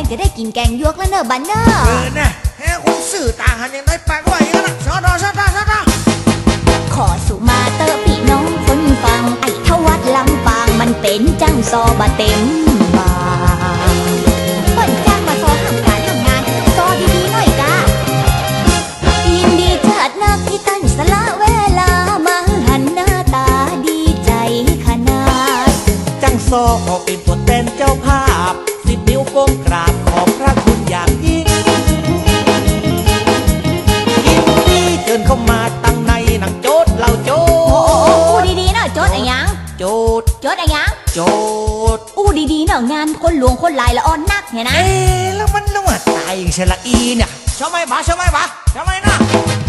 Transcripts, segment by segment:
งจะได้กินแกงยวกแล้วเนอะบันเนอเออน่ะแค่คุณสื่อต่างหันยังได้ปากไหวกันนะชอดอชอดอชอดอขอสุมาเตอร์พี่น้องคนฟัง ไอ้ทวัดลำปางมันเป็นจังซอบะเต็ม เชิญเข้ามาตั้งในหนังโจทย์เราโจโอ้โอ้โอ้อู้ทย์ดีๆเนอะโจดอะหยังโจทย์โจดอะหยังโจทย์อู้ดีๆเนอะงานคนหลวงคนหลายละอ่อนนักเนี่ยนะ เอ๊ะแล้วมันต้องมาตายอย่างเชละอีเนี่ยชอบไหมบะชอบไหมบะชอบไหมนะ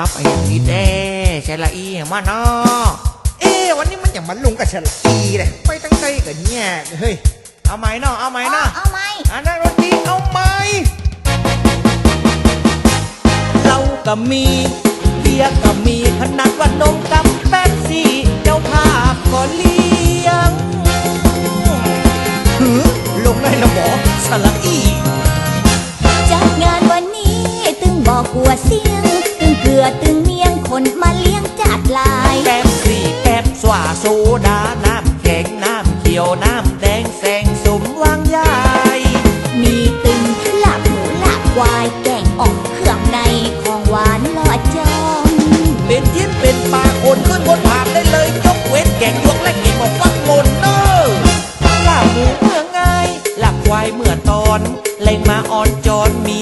กับไอ้อย่างนี้แน่เชละอีอย่างมาเนาะเอ๊ะวันนี้มันอย่างมันลุงกับเชละอีเลยไปตั้งใจกับแง่เฮ้ยเอาไหมเนาะเอาไหมอ๋อเนาะเอาไหมอันนั้นรถดีเอาไหมเหล้าก็มีเบียร์ก็มีขนาดว่านม ว่าโซดาน้ำแข็งน้ำเขียวน้ำแดงแสงสมวางยาย มีตึงลาบหมูลาบควายแกงอ่อมเครื่องในของหวานลอดจอมเป็นยิ้นเป็นปลาคนขึ้นบนผานได้เลยยกเว้นแกงยวกและกินหมกฟักมนเนอลาบหมูเมื่อไงลาบควายเมื่อตอนเล่งมาอ่อนจอนมี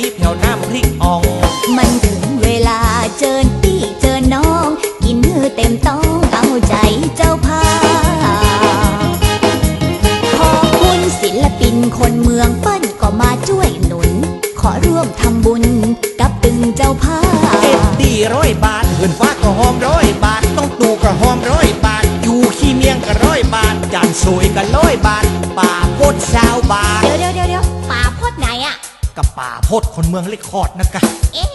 มทำบุญ กับตึงเจ้าภาเอ็ดพดีร้อยบาทเหินฟ้าก็หอมร้อยบาท ต้องตูก็หอมร้อยบาท อยู่ขี้เมียงก็ร้อยบาท จานสวยก็ร้อยบาท ป่าโพดชาวบาท เดี๋ยวเดี๋ยวเดี๋ยวเดี๋ยวป่าพดไหนอะกับป่าโพดคนเมืองเล็กคอดนะกะเอ๊ะ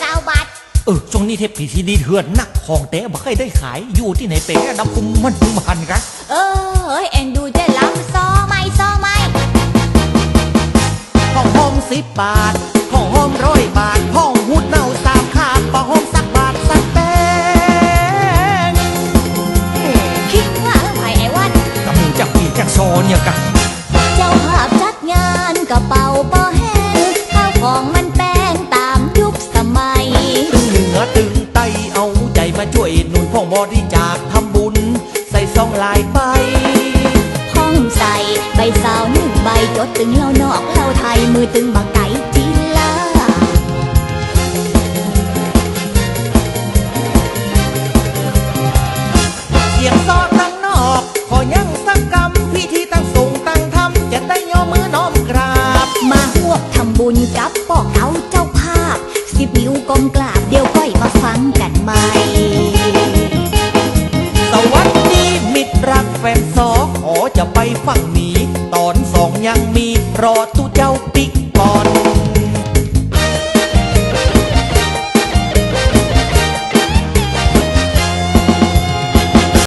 สาวบาทเออช่วงนี้เทปผีทีดีเถื่อนนักของแต่บ่เคยได้ขายอยู่ที่ไหนเป๊ะดำคุมมันคุมหันกะเออเฮ้ยเอ็นดูเจะล้ำซอไม่ซอไม่ห้องหอมสิบบาท ห้องหอมร้อยบาทห้องหูดเน่าสามขาบป่าหอมสักบาทสักแป้งคิดว่าเออไผ่ไอ้วันกับหมูจากปีจากซอเนี่ยกะเจ้าภาพจัดงานกระเป๋าป้อแห้งข้าวของมันแป้งตามยุคสมัยตึงเหนือตึงใต้เอาใจมาช่วยหนุนพ่องบริจาคทำบุญ ใส่ซองลายไปห้องใส่ใบสาวหนึ่งใบจดตึงเล่านอกเล่าไทยมือตึงบักไก่